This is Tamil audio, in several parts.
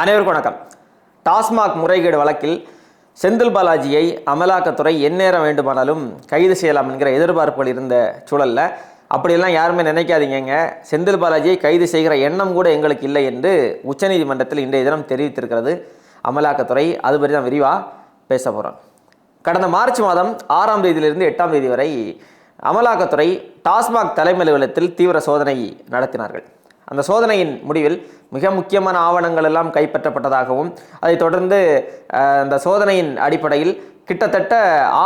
அனைவருக்கும் வணக்கம். டாஸ்மாக் முறைகேடு வழக்கில் செந்தில் பாலாஜியை அமலாக்கத்துறை எந்நேரம் வேண்டுமானாலும் கைது செய்யலாம் என்கிற எதிர்பார்ப்புகள் இருந்த சூழல்ல அப்படியெல்லாம் யாருமே நினைக்காதீங்கங்க. செந்தில் பாலாஜியை கைது செய்கிற எண்ணம் கூட எங்களுக்கு இல்லை என்று உச்சநீதிமன்றத்தில் இன்றைய தினம் தெரிவித்திருக்கிறது அமலாக்கத்துறை. அது பற்றி தான் விரிவாக பேச போகிறோம் கடந்த மார்ச் மாதம் ஆறாம் தேதியிலிருந்து எட்டாம் தேதி வரை அமலாக்கத்துறை டாஸ்மாக் தலைமை அலுவலகத்தில் தீவிர சோதனை நடத்தினார்கள். அந்த சோதனையின் முடிவில் மிக முக்கியமான ஆவணங்கள் எல்லாம் கைப்பற்றப்பட்டதாகவும் அதைத் தொடர்ந்து அந்த சோதனையின் அடிப்படையில் கிட்டத்தட்ட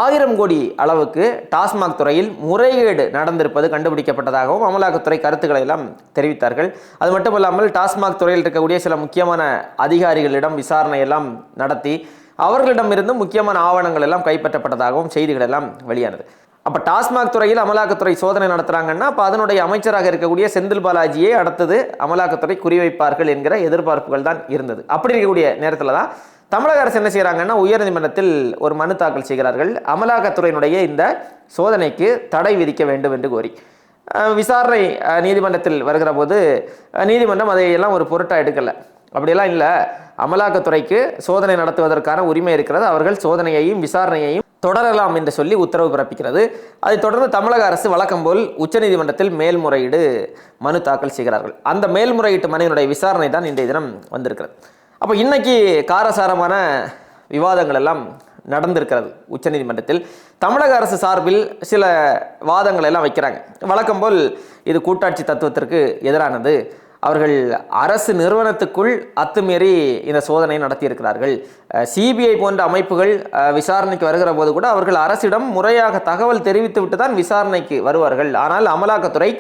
ஆயிரம் கோடி அளவுக்கு டாஸ்மாக் துறையில் முறைகேடு நடந்திருப்பது கண்டுபிடிக்கப்பட்டதாகவும் அமலாக்கத்துறை கருத்துக்களை எல்லாம் தெரிவித்தார்கள். அது மட்டும் இல்லாமல் டாஸ்மாக் துறையில் இருக்கக்கூடிய சில முக்கியமான அதிகாரிகளிடம் விசாரணை எல்லாம் நடத்தி அவர்களிடமிருந்து முக்கியமான ஆவணங்கள் எல்லாம் கைப்பற்றப்பட்டதாகவும் செய்திகள் எல்லாம் வெளியானது. அப்போ டாஸ்மாக் துறையில் அமலாக்கத்துறை சோதனை நடத்துகிறாங்கன்னா அப்போ அதனுடைய அமைச்சராக இருக்கக்கூடிய செந்தில் பாலாஜியை அடுத்தது அமலாக்கத்துறை குறிவைப்பார்கள் என்கிற எதிர்பார்ப்புகள் தான் இருந்தது. அப்படி இருக்கக்கூடிய நேரத்தில் தான் தமிழக அரசு என்ன செய்கிறாங்கன்னா உயர்நீதிமன்றத்தில் ஒரு மனு தாக்கல் செய்கிறார்கள். அமலாக்கத்துறையினுடைய இந்த சோதனைக்கு தடை விதிக்க வேண்டும் என்று கோரி. விசாரணை நீதிமன்றத்தில் வருகிற போது நீதிமன்றம் அதையெல்லாம் ஒரு பொருட்டாக எடுக்கலை. அப்படியெல்லாம் இல்லை. அமலாக்கத்துறைக்கு சோதனை நடத்துவதற்கான உரிமை இருக்கிறது. அவர்கள் சோதனையையும் விசாரணையையும் தொடரலாம் என்று சொல்லி உத்தரவு பிறப்பிக்கிறது. அதைத் தொடர்ந்து தமிழக அரசு வழக்கம் போல் உச்சநீதிமன்றத்தில் மேல்முறையீடு மனு தாக்கல் செய்கிறார்கள். அந்த மேல்முறையீட்டு மனுவினுடைய விசாரணை தான் இன்றைய தினம் வந்திருக்கிறது. அப்போ இன்னைக்கு காரசாரமான விவாதங்கள் எல்லாம் நடந்திருக்கிறது உச்சநீதிமன்றத்தில். தமிழக அரசு சார்பில் சில வாதங்கள் எல்லாம் வைக்கிறாங்க. வழக்கம் போல் இது கூட்டாட்சி தத்துவத்திற்கு எதிரானது. அவர்கள் அரசு நிறுவனத்துக்குள் அத்துமீறி இந்த சோதனை நடத்தியிருக்கிறார்கள். சிபிஐ போன்ற அமைப்புகள் விசாரணைக்கு வருகிற போது கூட அவர்கள் அரசிடம் முறையாக தகவல் தெரிவித்துவிட்டு தான் விசாரணைக்கு வருவார்கள். ஆனால் அமலாக்கத்துறை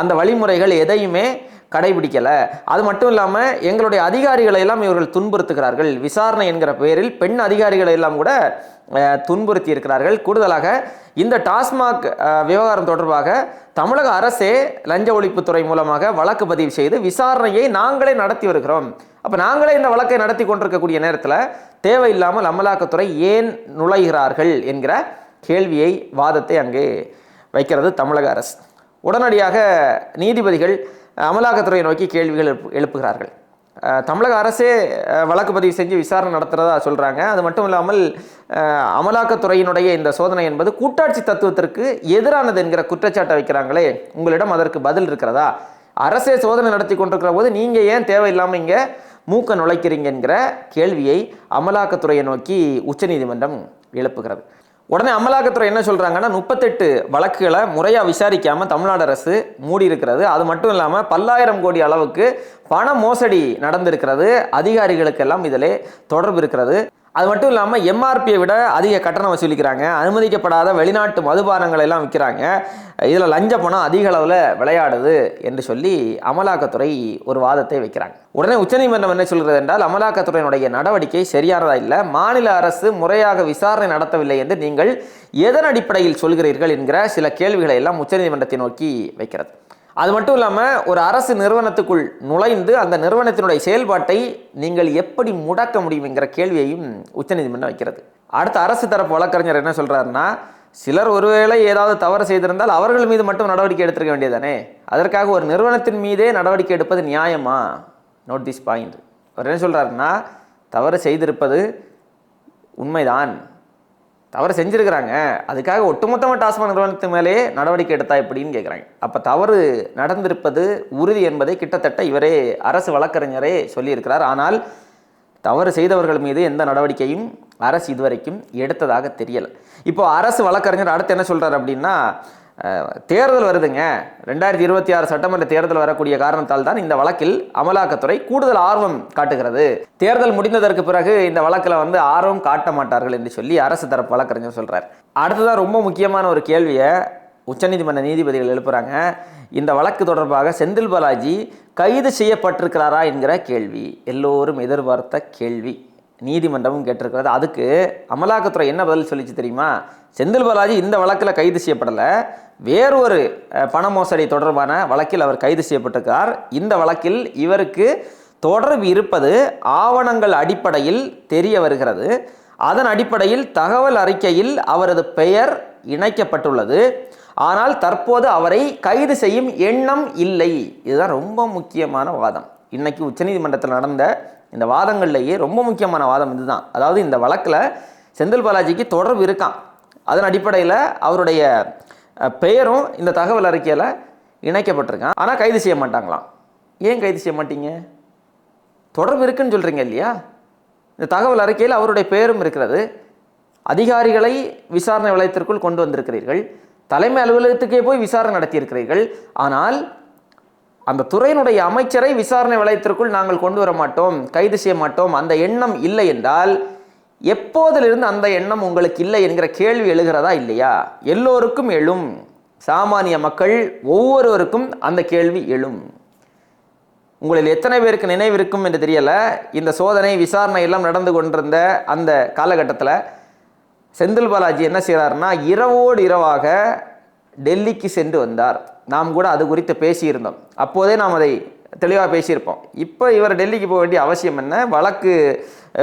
அந்த வழிமுறைகள் எதையுமே கடைபிடிக்கலை. அது மட்டும் இல்லாமல் எங்களுடைய அதிகாரிகளை எல்லாம் இவர்கள் துன்புறுத்துகிறார்கள். விசாரணை என்கிற பெயரில் பெண் அதிகாரிகளை எல்லாம் கூட துன்புறுத்தி இருக்கிறார்கள். கூடுதலாக இந்த டாஸ்மாக் விவகாரம் தொடர்பாக தமிழக அரசே லஞ்ச ஒழிப்புத்துறை மூலமாக வழக்கு பதிவு செய்து விசாரணையை நாங்களே நடத்தி வருகிறோம். அப்போ நாங்களே இந்த வழக்கை நடத்தி கொண்டிருக்கக்கூடிய நேரத்தில் தேவையில்லாமல் அமலாக்கத்துறை ஏன் நுழைகிறார்கள் என்கிற கேள்வியை வாதத்தை அங்கே வைக்கிறது தமிழக அரசு. உடனடியாக நீதிபதிகள் அமலாக்கத்துறையை நோக்கி கேள்விகள் எழுப்பு- எழுப்புகிறார்கள். தமிழக அரசே வழக்கு பதிவு செஞ்சு விசாரணை நடத்துகிறதா சொல்கிறாங்க அது மட்டும் இல்லாமல் அமலாக்கத்துறையினுடைய இந்த சோதனை என்பது கூட்டாட்சி தத்துவத்திற்கு எதிரானது என்கிற குற்றச்சாட்டை வைக்கிறாங்களே உங்களிடம் அதற்கு பதில் இருக்கிறதா? அரசே சோதனை நடத்தி கொண்டிருக்கிற போது நீங்கள் ஏன் தேவையில்லாமல் இங்கே மூக்க நுழைக்கிறீங்க என்கிற கேள்வியை அமலாக்கத்துறையை நோக்கி உச்சநீதிமன்றம் எழுப்புகிறது. உடனே அமலாக்கத்துறை என்ன சொல்கிறாங்கன்னா முப்பத்தெட்டு வழக்குகளை முறையாக விசாரிக்காமல் தமிழ்நாடு அரசு மூடி இருக்கிறது அது மட்டும் இல்லாமல் பல்லாயிரம் கோடி அளவுக்கு பண மோசடி நடந்திருக்கிறது. அதிகாரிகளுக்கெல்லாம் இதில் தொடர்பு இருக்கிறது. அது மட்டும் இல்லாமல் எம்ஆர்பியை விட அதிக கட்டணம் வசூலிக்கிறாங்க. அனுமதிக்கப்படாத வெளிநாட்டு மதுபானங்களை எல்லாம் விற்கிறாங்க இதில் லஞ்ச பணம் அதிக அளவில் விளையாடுது என்று சொல்லி அமலாக்கத்துறை ஒரு வாதத்தை வைக்கிறாங்க. உடனே உச்சநீதிமன்றம் என்ன சொல்கிறது என்றால் அமலாக்கத்துறையினுடைய நடவடிக்கை சரியானதா இல்லை மாநில அரசு முறையாக விசாரணை நடத்தவில்லை என்று நீங்கள் எதன் அடிப்படையில் சொல்கிறீர்கள் என்கிற சில கேள்விகளை எல்லாம் உச்சநீதிமன்றத்தை நோக்கி வைக்கிறது. அது மட்டும் இல்லாமல் ஒரு அரசு நிறுவனத்துக்குள் நுழைந்து அந்த நிறுவனத்தினுடைய செயல்பாட்டை நீங்கள் எப்படி முடக்க முடியுங்கிற கேள்வியையும் உச்சநீதிமன்றம் வைக்கிறது. அடுத்த அரசு தரப்பு வழக்கறிஞர் என்ன சொல்கிறாருன்னா சிலர் ஒருவேளை ஏதாவது தவறு செய்திருந்தால் அவர்கள் மீது மட்டும் நடவடிக்கை எடுத்திருக்க வேண்டியதானே அதற்காக ஒரு நிறுவனத்தின் மீதே நடவடிக்கை எடுப்பது நியாயமா? நோட் திஸ் பாயிண்ட் அவர் என்ன சொல்கிறாருன்னா தவறு செய்திருப்பது உண்மைதான். தவறு செஞ்சுருக்கிறாங்க. அதுக்காக ஒட்டுமொத்தமாக டாஸ்மாக் நிறுவனத்து மேலேயே நடவடிக்கை எடுத்தா எப்படின்னு கேட்குறாங்க அப்போ தவறு நடந்திருப்பது உறுதி என்பதை கிட்டத்தட்ட இவரே அரசு வழக்கறிஞரே சொல்லியிருக்கிறார். ஆனால் தவறு செய்தவர்கள் மீது எந்த நடவடிக்கையும் அரசு இதுவரைக்கும் எடுத்ததாக தெரியலை. இப்போ அரசு வழக்கறிஞர் அடுத்து என்ன சொல்கிறார் அப்படின்னா தேர்தல் வருதுங்க. ரெண்டாயிரத்தி இருபத்தி ஆறு சட்டமன்ற தேர்தல் வரக்கூடிய காரணத்தால் தான் இந்த வழக்கில் அமலாக்கத்துறை கூடுதல் ஆர்வம் காட்டுகிறது. தேர்தல் முடிந்ததற்கு பிறகு இந்த வழக்கில் வந்து ஆர்வம் காட்ட மாட்டார்கள் என்று சொல்லி அரசு தரப்பு வழக்கறிஞர் சொல்கிறார் அடுத்ததான் ரொம்ப முக்கியமான ஒரு கேள்வியை உச்சநீதிமன்ற நீதிபதிகள் எழுப்புகிறாங்க இந்த வழக்கு தொடர்பாக செந்தில் பாலாஜி கைது செய்யப்பட்டிருக்கிறாரா என்கிற கேள்வி. எல்லோரும் எதிர்பார்த்த கேள்வி. நீதிமன்றமும் கேட்டிருக்கிறது. அதுக்கு அமலாக்கத்துறை என்ன பதில் சொல்லிச்சு தெரியுமா? செந்தில் பாலாஜி இந்த வழக்கில் கைது செய்யப்படலை. வேறொரு பண மோசடி தொடர்பான வழக்கில் அவர் கைது செய்யப்பட்டிருக்கிறார் இந்த வழக்கில் இவருக்கு தொடர்பு இருப்பது ஆவணங்கள் அடிப்படையில் தெரிய வருகிறது. அதன் அடிப்படையில் தகவல் அறிக்கையில் அவரது பெயர் இணைக்கப்பட்டுள்ளது. ஆனால் தற்போது அவரை கைது செய்யும் எண்ணம் இல்லை. இதுதான் ரொம்ப முக்கியமான வாதம். இன்னைக்கு உச்சநீதிமன்றத்தில் நடந்த இந்த வாதங்கள்லேயே ரொம்ப முக்கியமான வாதம் இதுதான். அதாவது இந்த வழக்கில் செந்தில் பாலாஜிக்கு தொடர்பு இருக்கான் அதன் அடிப்படையில் அவருடைய பெயரும் இந்த தகவல் அறிக்கையில் இணைக்கப்பட்டிருக்கான் ஆனால் கைது செய்ய மாட்டாங்களாம். ஏன் கைது செய்ய மாட்டீங்க? தொடர்பு இருக்குன்னு சொல்கிறீங்க இல்லையா? இந்த தகவல் அறிக்கையில் அவருடைய பெயரும் இருக்கிறது. அதிகாரிகளை விசாரணை வளையத்திற்குள் கொண்டு வந்திருக்கிறீர்கள். தலைமை அலுவலகத்துக்கே போய் விசாரணை நடத்தியிருக்கிறீர்கள். ஆனால் அந்த துறையினுடைய அமைச்சரை விசாரணை வளையத்திற்குள் நாங்கள் கொண்டு வர மாட்டோம் கைது செய்ய மாட்டோம். அந்த எண்ணம் இல்லை என்றால் எப்போதிலிருந்து அந்த எண்ணம் உங்களுக்கு இல்லை என்கிற கேள்வி எழுகிறதா இல்லையா? எல்லோருக்கும் எழும். சாமானிய மக்கள் ஒவ்வொருவருக்கும் அந்த கேள்வி எழும். உங்களில் எத்தனை பேருக்கு நினைவிருக்கும் என்று தெரியல. இந்த சோதனை விசாரணை எல்லாம் நடந்து கொண்டிருந்த அந்த காலகட்டத்தில் செந்தில் பாலாஜி என்ன செய்கிறாருன்னா இரவோடு இரவாக டெல்லிக்கு சென்று வந்தார். நாம் கூட அது குறித்து பேசியிருந்தோம். அப்போதே நாம் அதை தெளிவாக பேசியிருப்போம். இப்போ இவர் டெல்லிக்கு போக வேண்டிய அவசியம் என்ன? வழக்கு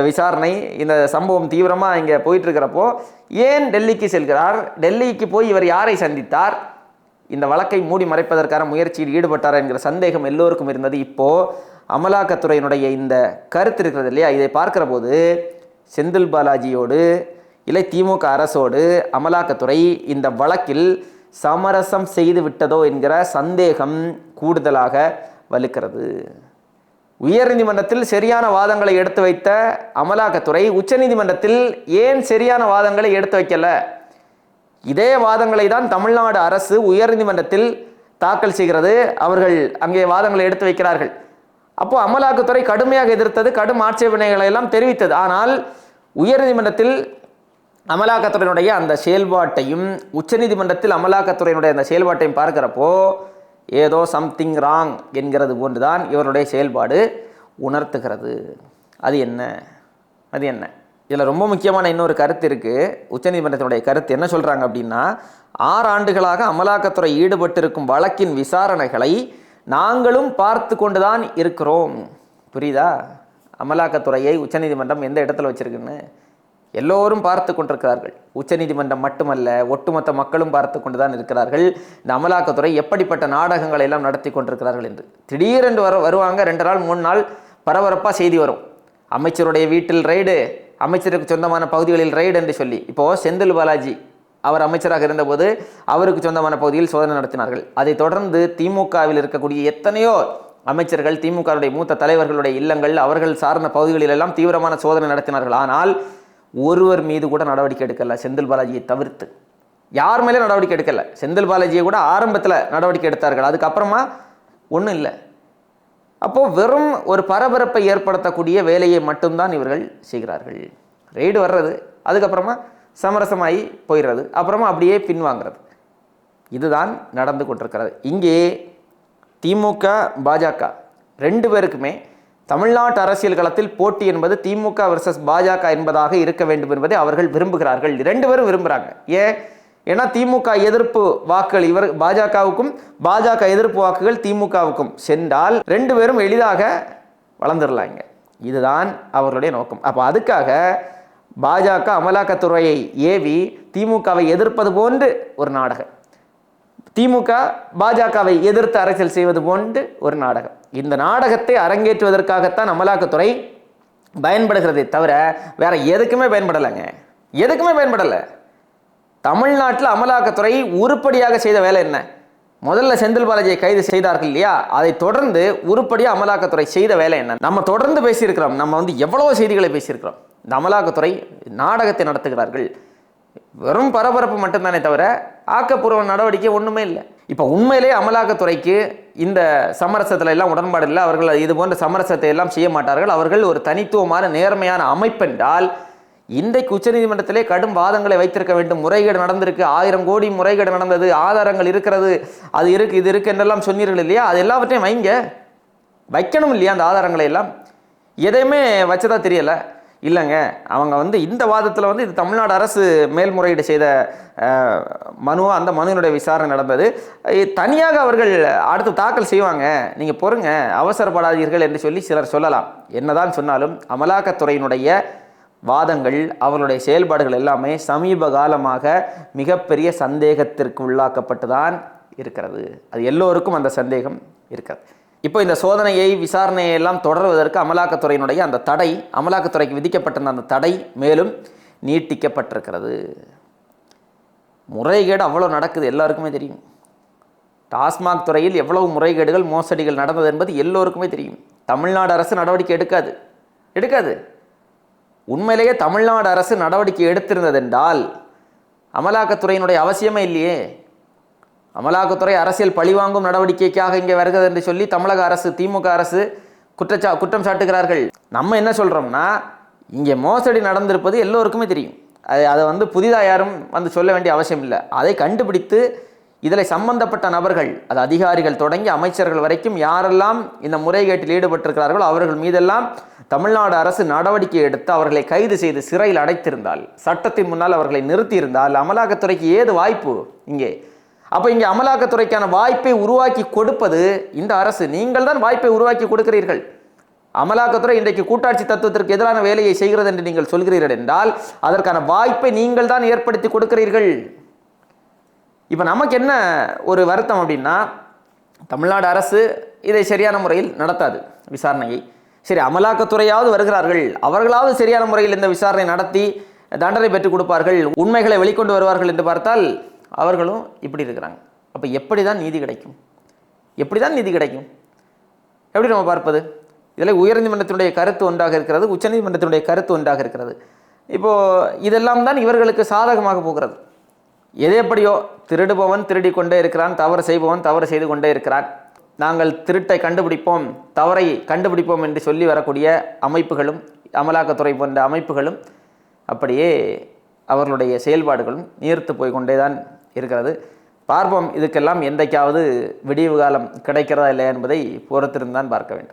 விசாரணை இந்த சம்பவம் தீவிரமாக இங்கே போயிட்டுருக்கிறப்போ ஏன் டெல்லிக்கு செல்கிறார்? டெல்லிக்கு போய் இவர் யாரை சந்தித்தார்? இந்த வழக்கை மூடி மறைப்பதற்கான முயற்சியில் ஈடுபட்டார் என்கிற சந்தேகம் எல்லோருக்கும் இருந்தது. இப்போது அமலாக்கத்துறையினுடைய இந்த கருத்து இருக்கிறது இல்லையா? இதை பார்க்குற போது செந்தில் பாலாஜியோடு இல்லை திமுக அரசோடு அமலாக்கத்துறை இந்த வழக்கில் சமரசம் செய்து விட்டதோ என்கிற சந்தேகம் கூடுதலாக வலுக்கிறது. உயர்நீதிமன்றத்தில் சரியான வாதங்களை எடுத்து வைத்த அமலாக்கத்துறை உச்சநீதிமன்றத்தில் ஏன் சரியான வாதங்களை எடுத்து வைக்கல? இதே வாதங்களை தான் தமிழ்நாடு அரசு உயர்நீதிமன்றத்தில் தாக்கல் செய்கிறது. அவர்கள் அங்கே வாதங்களை எடுத்து வைக்கிறார்கள். அப்போ அமலாக்கத்துறை கடுமையாக எதிர்த்தது கடும் ஆட்சேபனைகளை எல்லாம் தெரிவித்தது. ஆனால் உயர்நீதிமன்றத்தில் அமலாக்கத்துறையினுடைய அந்த செயல்பாட்டையும் உச்சநீதிமன்றத்தில் அமலாக்கத்துறையினுடைய அந்த செயல்பாட்டையும் பார்க்கிறப்போ ஏதோ சம்திங் ராங் என்கிறது போன்றுதான் இவருடைய செயல்பாடு உணர்த்துகிறது. அது என்ன? அது என்ன? இதில் ரொம்ப முக்கியமான இன்னொரு கருத்து இருக்குது உச்சநீதிமன்றத்தினுடைய கருத்து என்ன சொல்கிறாங்க அப்படின்னா ஆறு ஆண்டுகளாக அமலாக்கத்துறை ஈடுபட்டிருக்கும் வழக்கின் விசாரணைகளை நாங்களும் பார்த்து கொண்டு தான் இருக்கிறோம். புரியுதா? அமலாக்கத்துறையை உச்சநீதிமன்றம் எந்த இடத்துல வச்சுருக்குன்னு? எல்லோரும் பார்த்து கொண்டிருக்கிறார்கள். உச்சநீதிமன்றம் மட்டுமல்ல ஒட்டுமொத்த மக்களும் பார்த்து கொண்டுதான் இருக்கிறார்கள். இந்த அமலாக்கத்துறை எப்படிப்பட்ட நாடகங்களை எல்லாம் நடத்தி கொண்டிருக்கிறார்கள் என்று. திடீரென்று வர வருவாங்க ரெண்டு நாள் மூணு நாள் பரபரப்பாக செய்தி வரும். அமைச்சருடைய வீட்டில் ரைடு அமைச்சருக்கு சொந்தமான பகுதிகளில் ரைடு என்று சொல்லி. இப்போது செந்தில் பாலாஜி அவர் அமைச்சராக இருந்தபோது அவருக்கு சொந்தமான பகுதியில் சோதனை நடத்தினார்கள். அதைத் தொடர்ந்து திமுகவில் இருக்கக்கூடிய எத்தனையோ அமைச்சர்கள் திமுகவுடைய மூத்த தலைவர்களுடைய இல்லங்கள் அவர்கள் சார்ந்த பகுதிகளிலெல்லாம் தீவிரமான சோதனை நடத்தினார்கள். ஆனால் ஒருவர் மீது கூட நடவடிக்கை எடுக்கலை செந்தில் பாலாஜியை தவிர்த்து. யார் மேலே நடவடிக்கை எடுக்கலை? செந்தில் பாலாஜியை கூட ஆரம்பத்தில் நடவடிக்கை எடுத்தார்கள். அதுக்கப்புறமா ஒன்றும் இல்லை. அப்போது வெறும் ஒரு பரபரப்பை ஏற்படுத்தக்கூடிய வேலையை மட்டும்தான் இவர்கள் செய்கிறார்கள். ரெய்டு வர்றது அதுக்கப்புறமா சமரசமாகி போயிடுறது அப்புறமா அப்படியே பின்வாங்கிறது. இதுதான் நடந்து கொண்டிருக்கிறது. இங்கே திமுக பாஜக ரெண்டு பேருக்குமே தமிழ்நாட்டு அரசியல் களத்தில் போட்டி என்பது திமுக வர்சஸ் பாஜக என்பதாக இருக்க வேண்டும் என்பதை அவர்கள் விரும்புகிறார்கள். ரெண்டு பேரும் விரும்புகிறாங்க ஏன் ஏன்னா திமுக எதிர்ப்பு வாக்குகள் இவர் பாஜகவுக்கும் பாஜக எதிர்ப்பு வாக்குகள் திமுகவுக்கும் சென்றால் ரெண்டு பேரும் எளிதாக வளர்ந்துடலாங்க இதுதான் அவர்களுடைய நோக்கம். அப்போ அதுக்காக பாஜக அமலாக்கத்துறையை ஏவி திமுகவை எதிர்ப்பது போன்று ஒரு நாடகம். திமுக பாஜகவை எதிர்த்து அரசியல் செய்வது போன்று ஒரு நாடகம். இந்த நாடகத்தை அரங்கேற்றுவதற்காகத்தான் அமலாக்கத்துறை பயன்படுகிறதே தவிர வேற எதுக்குமே பயன்படலைங்க. எதுக்குமே பயன்படலை. தமிழ்நாட்டில் அமலாக்கத்துறை உருப்படியாக செய்த வேலை என்ன? முதல்ல செந்தில் பாலாஜியை கைது செய்தார்கள் இல்லையா? அதை தொடர்ந்து உருப்படியாக அமலாக்கத்துறை செய்த வேலை என்ன? நம்ம தொடர்ந்து பேசியிருக்கிறோம். நம்ம வந்து எவ்வளோ செய்திகளை பேசியிருக்கிறோம். இந்த அமலாக்கத்துறை நாடகத்தை நடத்துகிறார்கள். வெறும் பரபரப்பு மட்டும்தானே தவிர ஆக்கப்பூர்வ நடவடிக்கை ஒன்றுமே இல்லை. இப்போ உண்மையிலே அமலாக்கத்துறைக்கு இந்த சமரசத்தில் எல்லாம் உடன்பாடு இல்லை. அவர்கள் இது போன்ற சமரசத்தை எல்லாம் செய்ய மாட்டார்கள். அவர்கள் ஒரு தனித்துவமான நேர்மையான அமைப்பென்றால் இன்றைக்கு உச்சநீதிமன்றத்திலே கடும் வாதங்களை வைத்திருக்க வேண்டும். முறைகேடு நடந்திருக்கு. ஆயிரம் கோடி முறைகேடு நடந்தது. ஆதாரங்கள் இருக்கிறது. அது இருக்கு இது இருக்கு என்றெல்லாம் சொன்னீர்கள் இல்லையா? அது எல்லாவற்றையும் வைங்க. வைக்கணும் இல்லையா அந்த ஆதாரங்களை எல்லாம்? எதையுமே வச்சதா தெரியலை. இல்லைங்க. அவங்க வந்து இந்த வாதத்தில் வந்து இது தமிழ்நாடு அரசு மேல்முறையீடு செய்த மனுவாக அந்த மனுவினுடைய விசாரணை நடந்தது. தனியாக அவர்கள் அடுத்து தாக்கல் செய்வாங்க. நீங்கள் பொறுங்க. அவசரப்படாதீர்கள் என்று சொல்லி சிலர் சொல்லலாம். என்னதான் சொன்னாலும் அமலாக்கத்துறையினுடைய வாதங்கள் அவர்களுடைய செயல்பாடுகள் எல்லாமே சமீப காலமாக மிகப்பெரிய சந்தேகத்திற்கு உள்ளாக்கப்பட்டு தான் இருக்கிறது. அது எல்லோருக்கும் அந்த சந்தேகம் இருக்கிறது. இப்போ இந்த சோதனையை விசாரணையை எல்லாம் தொடர்வதற்கு அமலாக்கத்துறையினுடைய அந்த தடை அமலாக்கத்துறைக்கு விதிக்கப்பட்டிருந்த அந்த தடை மேலும் நீட்டிக்கப்பட்டிருக்கிறது. முறைகேடு அவ்வளோ நடக்குது எல்லாருக்குமே தெரியும். டாஸ்மாக் துறையில் எவ்வளவு முறைகேடுகள் மோசடிகள் நடந்தது என்பது எல்லோருக்குமே தெரியும். தமிழ்நாடு அரசு நடவடிக்கை எடுக்காது. எடுக்காது. உண்மையிலேயே தமிழ்நாடு அரசு நடவடிக்கை எடுத்திருந்ததென்றால் அமலாக்கத்துறையினுடைய அவசியமே இல்லையே. அமலாக்கத்துறை அரசியல் பழிவாங்கும் நடவடிக்கைக்காக இங்கே வருகிறது என்று சொல்லி தமிழக அரசு திமுக அரசு குற்றச்சா குற்றம் சாட்டுகிறார்கள். நம்ம என்ன சொல்கிறோம்னா இங்கே மோசடி நடந்திருப்பது எல்லோருக்குமே தெரியும். அது அதை வந்து புதிதாக யாரும் வந்து சொல்ல வேண்டிய அவசியம் இல்லை. அதை கண்டுபிடித்து இதில் சம்பந்தப்பட்ட நபர்கள் அது அதிகாரிகள் தொடங்கி அமைச்சர்கள் வரைக்கும் யாரெல்லாம் இந்த முறைகேட்டில் ஈடுபட்டிருக்கிறார்களோ அவர்கள் மீதெல்லாம் தமிழ்நாடு அரசு நடவடிக்கை எடுத்து அவர்களை கைது செய்து சிறையில் அடைத்திருந்தால் சட்டத்தின் முன்னால் அவர்களை நிறுத்தியிருந்தால் அமலாக்கத்துறைக்கு ஏது வாய்ப்பு இங்கே? அப்போ இங்கே அமலாக்கத்துறைக்கான வாய்ப்பை உருவாக்கி கொடுப்பது இந்த அரசு. நீங்கள் தான் வாய்ப்பை உருவாக்கி கொடுக்கிறீர்கள். அமலாக்கத்துறை இன்றைக்கு கூட்டாட்சி தத்துவத்திற்கு எதிரான வேலையை செய்கிறது என்று நீங்கள் சொல்கிறீர்கள் என்றால் அதற்கான வாய்ப்பை நீங்கள் தான் ஏற்படுத்தி கொடுக்கிறீர்கள். இப்போ நமக்கு என்ன ஒரு வருத்தம் அப்படின்னா தமிழ்நாடு அரசு இதை சரியான முறையில் நடத்தாது விசாரணையை. சரி அமலாக்கத்துறையாவது வருகிறார்கள். அவர்களாவது சரியான முறையில் இந்த விசாரணை நடத்தி தண்டனை பெற்றுக் கொடுப்பார்கள். உண்மைகளை வெளிக்கொண்டு வருவார்கள் என்று பார்த்தால் அவர்களும் இப்படி இருக்கிறாங்க. அப்போ எப்படி தான் நீதி கிடைக்கும்? எப்படி தான் நீதி கிடைக்கும்? எப்படி நம்ம பார்ப்பது? இதில் உயர்நீதிமன்றத்தினுடைய கருத்து ஒன்றாக இருக்கிறது உச்சநீதிமன்றத்தினுடைய கருத்து ஒன்றாக இருக்கிறது. இப்போது இதெல்லாம் தான் இவர்களுக்கு சாதகமாக போகிறது. எது எப்படியோ திருடுபவன் திருடி கொண்டே இருக்கிறான் தவறு செய்பவன் தவறு செய்து கொண்டே இருக்கிறான். நாங்கள் திருட்டை கண்டுபிடிப்போம் தவறை கண்டுபிடிப்போம் என்று சொல்லி வரக்கூடிய அமைப்புகளும் அமலாக்கத்துறை போன்ற அமைப்புகளும் அப்படியே அவர்களுடைய செயல்பாடுகளும் நீர்த்து போய் கொண்டே தான் இருக்கிறது. பார்ப்போம் இதுக்கெல்லாம் என்றைக்காவது விடிவு காலம் கிடைக்கிறதா இல்லையா என்பதை பொறுத்திருந்தான் பார்க்க வேண்டும்.